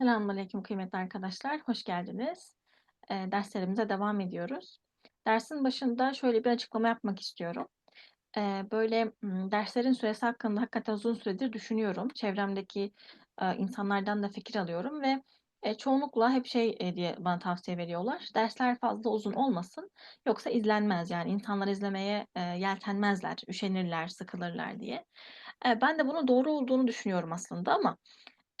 Selamünaleyküm kıymetli arkadaşlar, hoş geldiniz. Eee, derslerimize devam ediyoruz. Dersin başında şöyle bir açıklama yapmak istiyorum. Eee, böyle derslerin süresi hakkında hakikaten uzun süredir düşünüyorum. Çevremdeki e, insanlardan da fikir alıyorum ve e, çoğunlukla hep şey e, diye bana tavsiye veriyorlar. Dersler fazla uzun olmasın, yoksa izlenmez yani insanlar izlemeye e, yeltenmezler, üşenirler, sıkılırlar diye. E, ben de bunun doğru olduğunu düşünüyorum aslında ama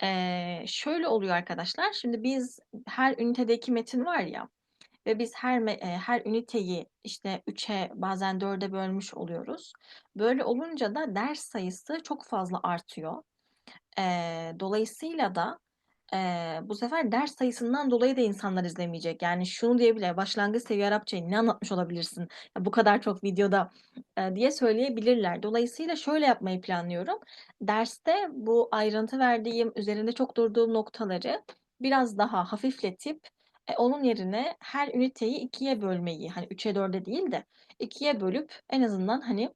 Eee, şöyle oluyor arkadaşlar. Şimdi biz her ünitedeki metin var ya ve biz her me- her üniteyi işte üçe bazen dörde bölmüş oluyoruz. Böyle olunca da ders sayısı çok fazla artıyor. Eee, dolayısıyla da eee, bu sefer ders sayısından dolayı da insanlar izlemeyecek. Yani şunu diyebilir, başlangıç seviye Arapçayı ne anlatmış olabilirsin ya bu kadar çok videoda e, diye söyleyebilirler. Dolayısıyla şöyle yapmayı planlıyorum. Derste bu ayrıntı verdiğim, üzerinde çok durduğum noktaları biraz daha hafifletip e, onun yerine her üniteyi ikiye bölmeyi, hani üçe dörde değil de ikiye bölüp en azından hani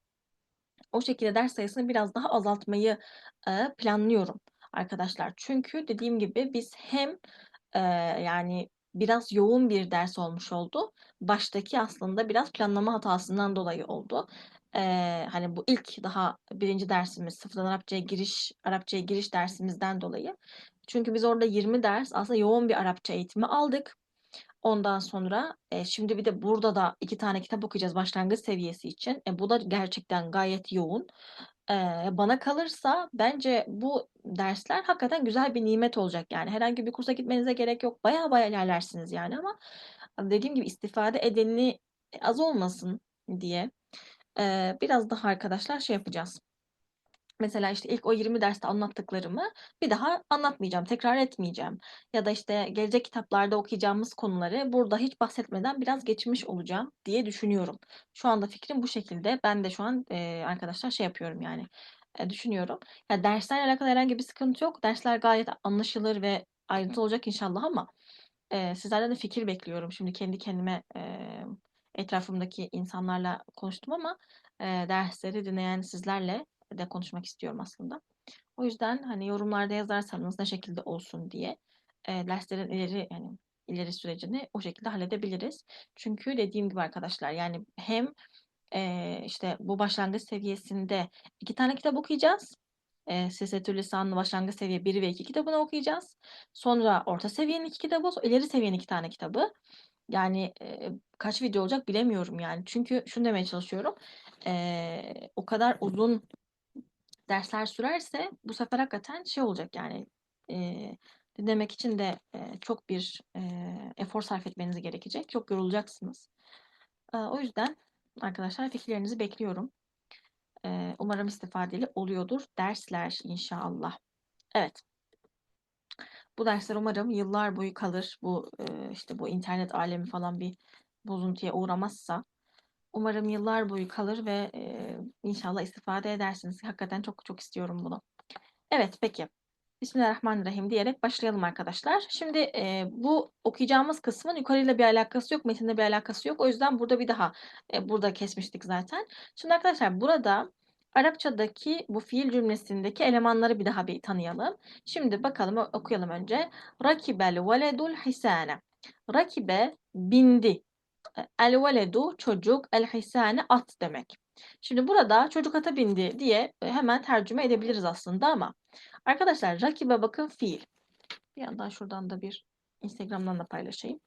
o şekilde ders sayısını biraz daha azaltmayı, eee, planlıyorum arkadaşlar. Çünkü dediğim gibi biz hem, eee, yani biraz yoğun bir ders olmuş oldu. Baştaki aslında biraz planlama hatasından dolayı oldu. Eee, hani bu ilk daha birinci dersimiz sıfırdan Arapçaya giriş Arapçaya giriş dersimizden dolayı. Çünkü biz orada 20 ders aslında yoğun bir Arapça eğitimi aldık. Ondan sonra e, şimdi bir de burada da iki tane kitap okuyacağız başlangıç seviyesi için. E, bu da gerçekten gayet yoğun. E, bana kalırsa bence bu dersler hakikaten güzel bir nimet olacak yani. Herhangi bir kursa gitmenize gerek yok. Baya baya ilerlersiniz yani ama dediğim gibi istifade edeni az olmasın diye e, biraz daha arkadaşlar şey yapacağız. Mesela işte ilk o 20 derste anlattıklarımı bir daha anlatmayacağım, tekrar etmeyeceğim. Ya da işte gelecek kitaplarda okuyacağımız konuları burada hiç bahsetmeden biraz geçmiş olacağım diye düşünüyorum. Şu anda fikrim bu şekilde. Ben de şu an e, arkadaşlar şey yapıyorum yani e, düşünüyorum. Ya derslerle alakalı herhangi bir sıkıntı yok. Dersler gayet anlaşılır ve ayrıntı olacak inşallah ama e, sizlerden de fikir bekliyorum. Şimdi kendi kendime e, etrafımdaki insanlarla konuştum ama e, dersleri dinleyen sizlerle de konuşmak istiyorum aslında. O yüzden hani yorumlarda yazarsanız ne şekilde olsun diye e, derslerin ileri yani ileri sürecini o şekilde halledebiliriz. Çünkü dediğim gibi arkadaşlar yani hem e, işte bu başlangıç seviyesinde iki tane kitap okuyacağız. E, Sisetül Lisan'ın başlangıç seviye 1 ve 2 kitabını okuyacağız. Sonra orta seviyenin iki kitabı, ileri seviyenin iki tane kitabı. Yani e, kaç video olacak bilemiyorum yani. Çünkü şunu demeye çalışıyorum. E, o kadar uzun dersler sürerse bu sefer hakikaten şey olacak yani e, dinlemek için de e, çok bir e, efor sarf etmeniz gerekecek. Çok yorulacaksınız. E, o yüzden arkadaşlar fikirlerinizi bekliyorum. E, umarım istifadeli oluyordur dersler inşallah. Evet. Bu dersler umarım yıllar boyu kalır. Bu e, işte bu internet alemi falan bir bozuntuya uğramazsa umarım yıllar boyu kalır ve e, inşallah istifade edersiniz. Hakikaten çok çok istiyorum bunu. Evet, peki. Bismillahirrahmanirrahim diyerek başlayalım arkadaşlar. Şimdi e, bu okuyacağımız kısmın yukarıyla bir alakası yok, metinle bir alakası yok. O yüzden burada bir daha e, burada kesmiştik zaten. Şimdi arkadaşlar burada Arapçadaki bu fiil cümlesindeki elemanları bir daha bir tanıyalım. Şimdi bakalım okuyalım önce. Rakibel veledul hisane. Rakibe bindi. El veledu çocuk, el hisane at demek. Şimdi burada çocuk ata bindi diye hemen tercüme edebiliriz aslında ama arkadaşlar rakibe bakın fiil. Bir yandan şuradan da bir Instagram'dan da paylaşayım.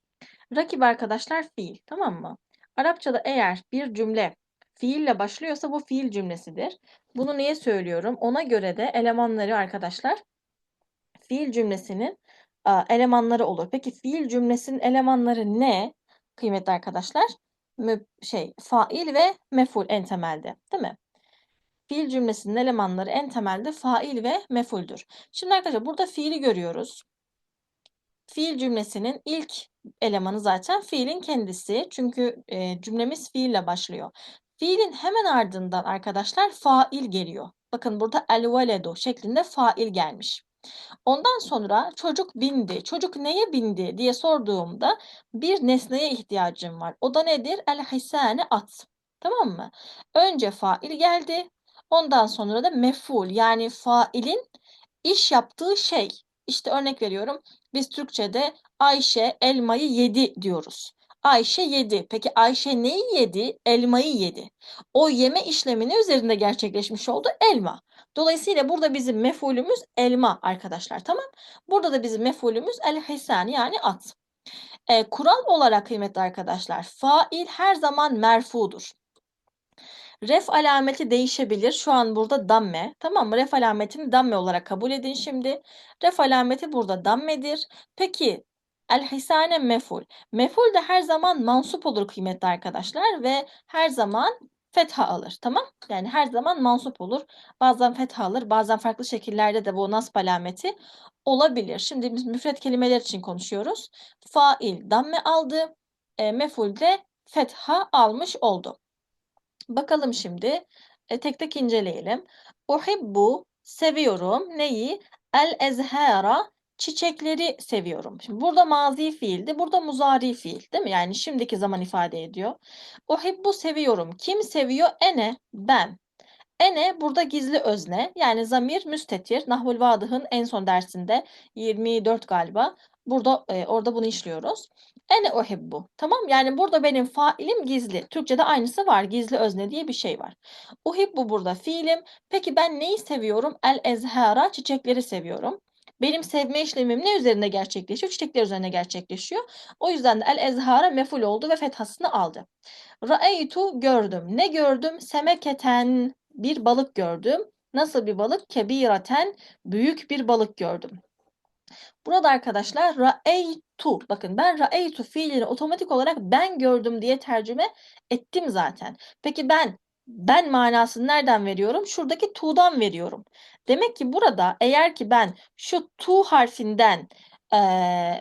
Rakip arkadaşlar fiil tamam mı? Arapçada eğer bir cümle fiille başlıyorsa bu fiil cümlesidir. Bunu niye söylüyorum? Ona göre de elemanları arkadaşlar fiil cümlesinin elemanları olur. Peki fiil cümlesinin elemanları ne? Kıymetli arkadaşlar mü, şey fail ve meful en temelde değil mi? Fiil cümlesinin elemanları en temelde fail ve mefuldür. Şimdi arkadaşlar burada fiili görüyoruz. Fiil cümlesinin ilk elemanı zaten fiilin kendisi. Çünkü e, cümlemiz fiille başlıyor. Fiilin hemen ardından arkadaşlar fail geliyor. Bakın burada el veledu şeklinde fail gelmiş. Ondan sonra çocuk bindi. Çocuk neye bindi diye sorduğumda bir nesneye ihtiyacım var. O da nedir? El hisane at. Tamam mı? Önce fail geldi. Ondan sonra da meful yani failin iş yaptığı şey İşte örnek veriyorum. Biz Türkçe'de Ayşe elmayı yedi diyoruz. Ayşe yedi. Peki Ayşe neyi yedi? Elmayı yedi. O yeme işlemini üzerinde gerçekleşmiş oldu elma. Dolayısıyla burada bizim mef'ulümüz elma arkadaşlar tamam. Burada da bizim mef'ulümüz el-hisan yani at. E, kural olarak kıymetli arkadaşlar fail her zaman merfudur. Ref alameti değişebilir. Şu an burada damme. Tamam mı? Ref alametini damme olarak kabul edin şimdi. Ref alameti burada dammedir. Peki el-hisane meful. Meful de her zaman mansup olur kıymetli arkadaşlar ve her zaman fetha alır. Tamam? Yani her zaman mansup olur. Bazen fetha alır. Bazen farklı şekillerde de bu nasb alameti olabilir. Şimdi biz müfret kelimeler için konuşuyoruz. Fail damme aldı. E, meful de fetha almış oldu. Bakalım şimdi. E, tek tek inceleyelim. Uhibbu seviyorum. Neyi? El ezhara çiçekleri seviyorum. Şimdi burada mazi fiildi. Burada muzari fiil değil mi? Yani şimdiki zaman ifade ediyor. Uhibbu seviyorum. Kim seviyor? Ene ben. Ene burada gizli özne yani zamir müstetir. Nahvul Vadıh'ın en son dersinde 24 galiba. Burada e, orada bunu işliyoruz. Ene uhibbu. Tamam yani burada benim failim gizli. Türkçede aynısı var. Gizli özne diye bir şey var. Uhibbu burada fiilim. Peki ben neyi seviyorum? El ezhara çiçekleri seviyorum. Benim sevme işlemim ne üzerinde gerçekleşiyor? Çiçekler üzerine gerçekleşiyor. O yüzden de el ezhara meful oldu ve fethasını aldı. Ra'eytu gördüm. Ne gördüm? Semeketen bir balık gördüm. Nasıl bir balık? Kebiraten büyük bir balık gördüm. Burada arkadaşlar ra'eytu bakın ben ra'eytu fiilini otomatik olarak ben gördüm diye tercüme ettim zaten. Peki ben ben manasını nereden veriyorum? Şuradaki tu'dan veriyorum. Demek ki burada eğer ki ben şu tu harfinden e,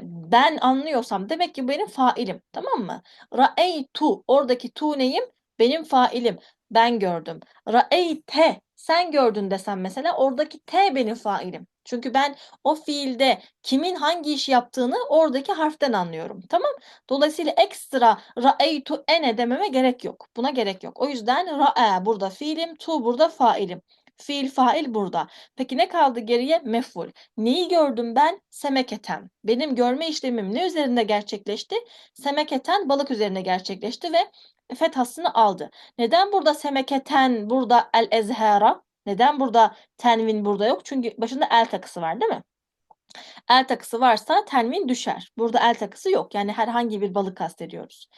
ben anlıyorsam demek ki benim failim. Tamam mı? Ra'eytu oradaki tu neyim? Benim failim. Ben gördüm. Ra'eyte sen gördün desem mesela oradaki te benim failim. Çünkü ben o fiilde kimin hangi iş yaptığını oradaki harften anlıyorum. Tamam? Dolayısıyla ekstra ra'eytu ene dememe gerek yok. Buna gerek yok. O yüzden ra'e burada fiilim, tu burada failim. Fiil fail burada. Peki ne kaldı geriye? Mef'ul. Neyi gördüm ben? Semeketen. Benim görme işlemim ne üzerinde gerçekleşti? Semeketen balık üzerine gerçekleşti ve fethasını aldı. Neden burada semeketen, burada el ezhara? Neden burada tenvin burada yok? Çünkü başında el takısı var değil mi? El takısı varsa tenvin düşer. Burada el takısı yok. Yani herhangi bir balık kastediyoruz.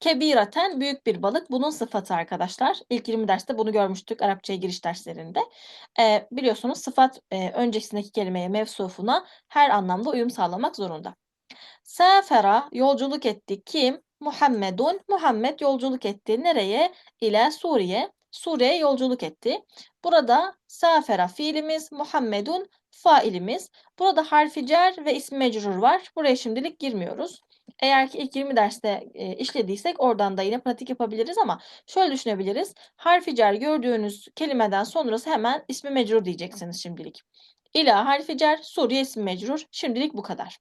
Kebiraten büyük bir balık. Bunun sıfatı arkadaşlar. İlk 20 derste bunu görmüştük Arapçaya giriş derslerinde. Ee, biliyorsunuz sıfat e, öncesindeki kelimeye mevsufuna her anlamda uyum sağlamak zorunda. Safera yolculuk etti. Kim? Muhammedun. Muhammed yolculuk etti. Nereye? İle Suriye. Suriye'ye yolculuk etti. Burada safera fiilimiz, Muhammedun failimiz. Burada harfi cer ve ismi mecrur var. Buraya şimdilik girmiyoruz. Eğer ki ilk 20 derste e, işlediysek oradan da yine pratik yapabiliriz ama şöyle düşünebiliriz. Harfi cer gördüğünüz kelimeden sonrası hemen ismi mecrur diyeceksiniz şimdilik. İla harfi cer, Suriye ismi mecrur. Şimdilik bu kadar.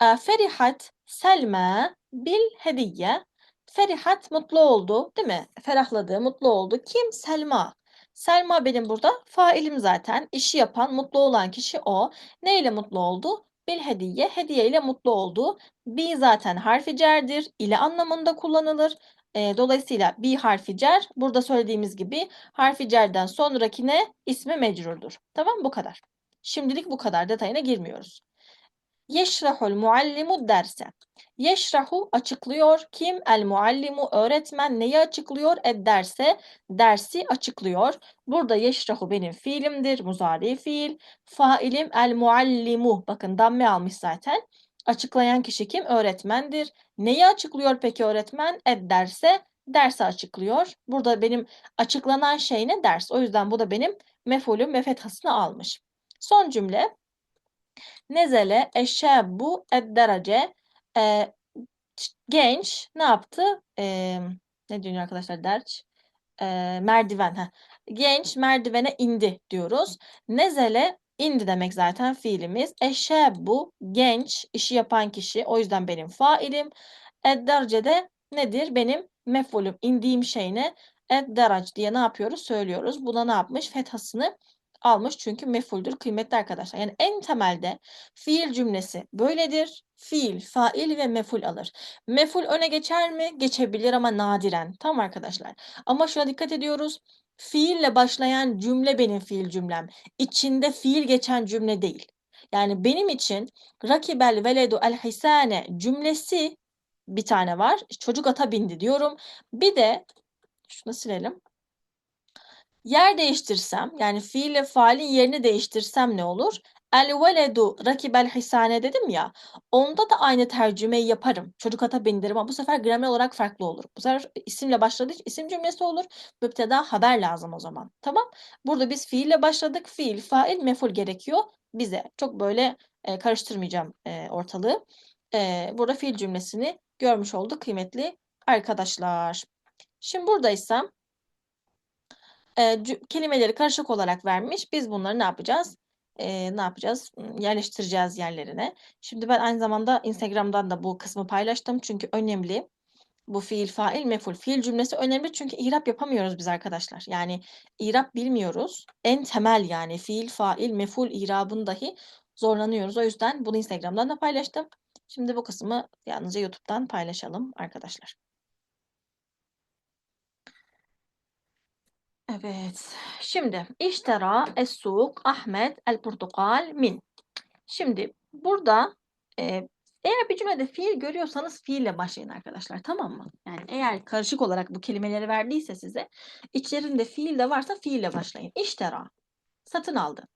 Ferihat Selma bil hediye. Ferihat mutlu oldu, değil mi? Ferahladı, mutlu oldu. Kim? Selma. Selma benim burada failim zaten. İşi yapan, mutlu olan kişi o. Ne ile mutlu oldu? Bil hediye, hediye ile mutlu oldu. Bi zaten harfi cerdir, ile anlamında kullanılır. E, dolayısıyla bi harfi cer, burada söylediğimiz gibi harfi cerden sonrakine ismi mecrurdur. Tamam bu kadar. Şimdilik bu kadar detayına girmiyoruz. Yeşrahul muallimu derse. Yeşrahu açıklıyor. Kim? El muallimu öğretmen neyi açıklıyor? Ed derse dersi açıklıyor. Burada yeşrahu benim fiilimdir. Muzari fiil. Failim el muallimu. Bakın damme almış zaten. Açıklayan kişi kim? Öğretmendir. Neyi açıklıyor peki öğretmen? Ed derse dersi açıklıyor. Burada benim açıklanan şey ne? Ders. O yüzden bu da benim mefulüm ve fethasını almış. Son cümle. Nezele eşşebbu edderece e, genç ne yaptı? E, ne diyor arkadaşlar derç? E, merdiven. Heh. Genç merdivene indi diyoruz. Nezele indi demek zaten fiilimiz. Eşşebbu genç işi yapan kişi. O yüzden benim failim. Edderce de nedir? Benim mefulüm. indiğim şey ne? Edderac diye ne yapıyoruz? Söylüyoruz. Buna ne yapmış? Fethasını almış çünkü mefuldür kıymetli arkadaşlar. Yani en temelde fiil cümlesi böyledir. Fiil, fail ve meful alır. Meful öne geçer mi? Geçebilir ama nadiren. Tamam arkadaşlar. Ama şuna dikkat ediyoruz. Fiille başlayan cümle benim fiil cümlem. İçinde fiil geçen cümle değil. Yani benim için rakibel veledu el hisane cümlesi bir tane var. Çocuk ata bindi diyorum. Bir de şunu silelim. Yer değiştirsem yani fiille faalin yerini değiştirsem ne olur? El veledu rakibel hisane dedim ya. Onda da aynı tercümeyi yaparım. Çocuk ata bindirim ama bu sefer gramer olarak farklı olur. Bu sefer isimle başladığı isim cümlesi olur. Müpteda haber lazım o zaman. Tamam. Burada biz fiille başladık. Fiil, fail, meful gerekiyor bize. Çok böyle e, karıştırmayacağım e, ortalığı. E, burada fiil cümlesini görmüş olduk kıymetli arkadaşlar. Şimdi buradaysam e, kelimeleri karışık olarak vermiş. Biz bunları ne yapacağız? E, ne yapacağız? Yerleştireceğiz yerlerine. Şimdi ben aynı zamanda Instagram'dan da bu kısmı paylaştım. Çünkü önemli. Bu fiil, fail, meful. Fiil cümlesi önemli çünkü irap yapamıyoruz biz arkadaşlar. Yani irap bilmiyoruz. En temel yani fiil, fail, meful irabın dahi zorlanıyoruz. O yüzden bunu Instagram'dan da paylaştım. Şimdi bu kısmı yalnızca YouTube'dan paylaşalım arkadaşlar. Evet. Şimdi iştera es-suk Ahmet el-portakal min. Şimdi burada e, eğer bir cümlede fiil görüyorsanız fiille başlayın arkadaşlar tamam mı? Yani eğer karışık olarak bu kelimeleri verdiyse size içlerinde fiil de varsa fiille başlayın. İştera satın aldı.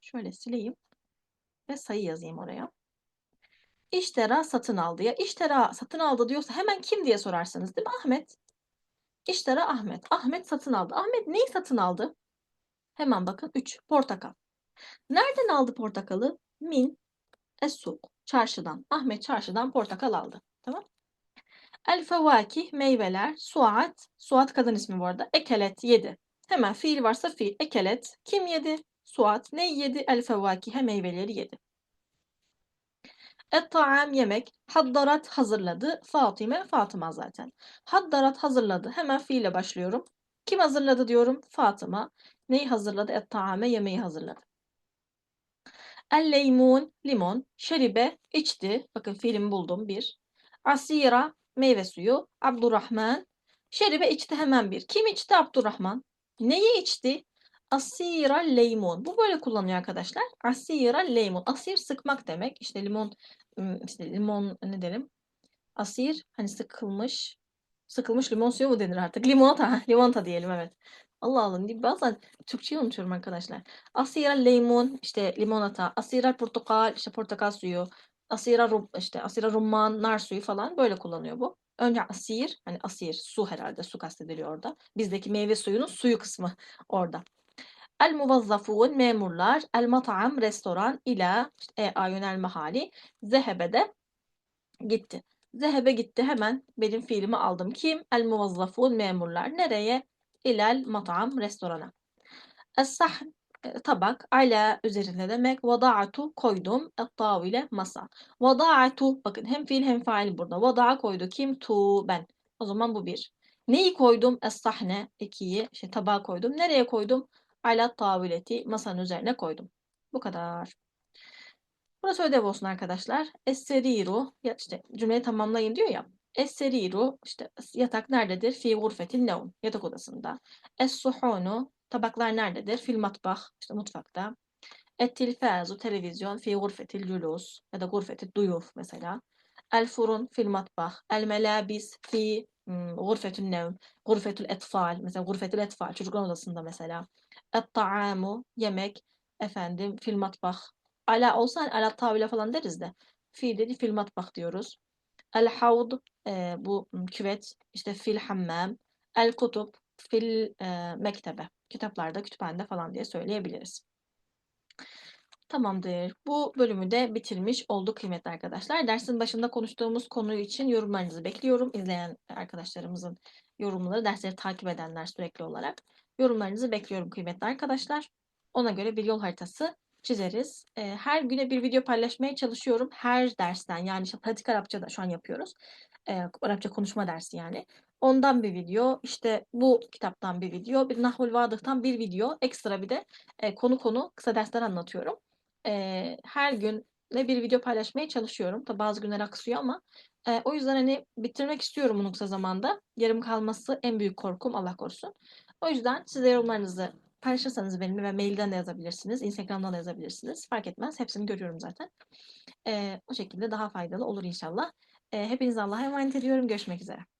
Şöyle sileyim ve sayı yazayım oraya. İştera satın aldı. Ya iştera satın aldı diyorsa hemen kim diye sorarsınız değil mi? Ahmet. İştara Ahmet. Ahmet satın aldı. Ahmet neyi satın aldı? Hemen bakın 3. Portakal. Nereden aldı portakalı? Min esuk. Çarşıdan. Ahmet çarşıdan portakal aldı. Tamam. El fevakih meyveler. Suat. Suat kadın ismi bu arada. Ekelet yedi. Hemen fiil varsa fiil. Ekelet. Kim yedi? Suat. Ne yedi? El fevakihe meyveleri yedi. Et-ta'am yemek. Haddarat hazırladı. Fatime Fatıma zaten. Haddarat hazırladı. Hemen fiile başlıyorum. Kim hazırladı diyorum? Fatıma. Neyi hazırladı? Et-ta'ame yemeği hazırladı. El-leymun limon. Şeribe içti. Bakın fiilimi buldum. Bir. Asira meyve suyu. Abdurrahman. Şeribe içti hemen bir. Kim içti? Abdurrahman. Neyi içti? Asira lemon. Bu böyle kullanıyor arkadaşlar. Asira lemon. Asir sıkmak demek. İşte limon işte limon ne derim? Asir hani sıkılmış. Sıkılmış limon suyu mu denir artık? Limonata. Limonata diyelim evet. Allah Allah. Bazen Türkçeyi unutuyorum arkadaşlar. Asira lemon işte limonata. Asira portakal işte portakal suyu. Asira rum, işte asira rumman nar suyu falan böyle kullanıyor bu. Önce asir hani asir su herhalde su kastediliyor orada. Bizdeki meyve suyunun suyu kısmı orada. El muvazzafun memurlar, el mat'am restoran ila e, ayunel mahali zehebe de gitti. Zehebe gitti hemen benim fiilimi aldım. Kim? El muvazzafun memurlar. Nereye? İlel mat'am restorana. Es-sahn e, tabak ala üzerinde demek vada'atu koydum et-tavile masa. Vada'atu bakın hem fiil hem fail burada. Vada'a koydu kim? Tu ben. O zaman bu bir. Neyi koydum? Es-sahne ikiyi şey tabağa koydum. Nereye koydum? Alat tavileti masanın üzerine koydum. Bu kadar. Burası ödev olsun arkadaşlar. Esseriru işte cümleyi tamamlayın diyor ya. Esseriru işte yatak nerededir? Fi gurfetin nevm. Yatak odasında. Es-suhunu tabaklar nerededir? Fil matbah işte mutfakta. Et-tilfazu televizyon fi gurfetil culus ya da gurfetil duyuf mesela. El furun fil matbah. El melabis fi gurfetün nevm. Gurfetül etfal. Mesela gurfetül etfal. Çocuklar odasında mesela. Et-ta'amu yemek efendim fil matbah. Ala olsa hani ala tavile falan deriz de. Fi dedi fil matbah diyoruz. El havd e, bu küvet işte fil hammam. El kutub fil e, mektebe. Kitaplarda, kütüphanede falan diye söyleyebiliriz. Tamamdır. Bu bölümü de bitirmiş olduk kıymetli arkadaşlar. Dersin başında konuştuğumuz konu için yorumlarınızı bekliyorum. İzleyen arkadaşlarımızın yorumları, dersleri takip edenler sürekli olarak. Yorumlarınızı bekliyorum kıymetli arkadaşlar. Ona göre bir yol haritası çizeriz. Her güne bir video paylaşmaya çalışıyorum. Her dersten yani pratik Arapça da şu an yapıyoruz. Arapça konuşma dersi yani. ondan bir video, işte bu kitaptan bir video, bir Nahvul Vadıh'tan bir video, ekstra bir de e, konu konu kısa dersler anlatıyorum. E, her gün ne bir video paylaşmaya çalışıyorum. Tabi bazı günler aksıyor ama e, o yüzden hani bitirmek istiyorum bunu kısa zamanda. Yarım kalması en büyük korkum Allah korusun. O yüzden siz de yorumlarınızı paylaşırsanız benimle ve mailden de yazabilirsiniz, Instagram'dan da yazabilirsiniz. Fark etmez. Hepsini görüyorum zaten. E, o şekilde daha faydalı olur inşallah. E, hepinizi Allah'a emanet ediyorum. Görüşmek üzere.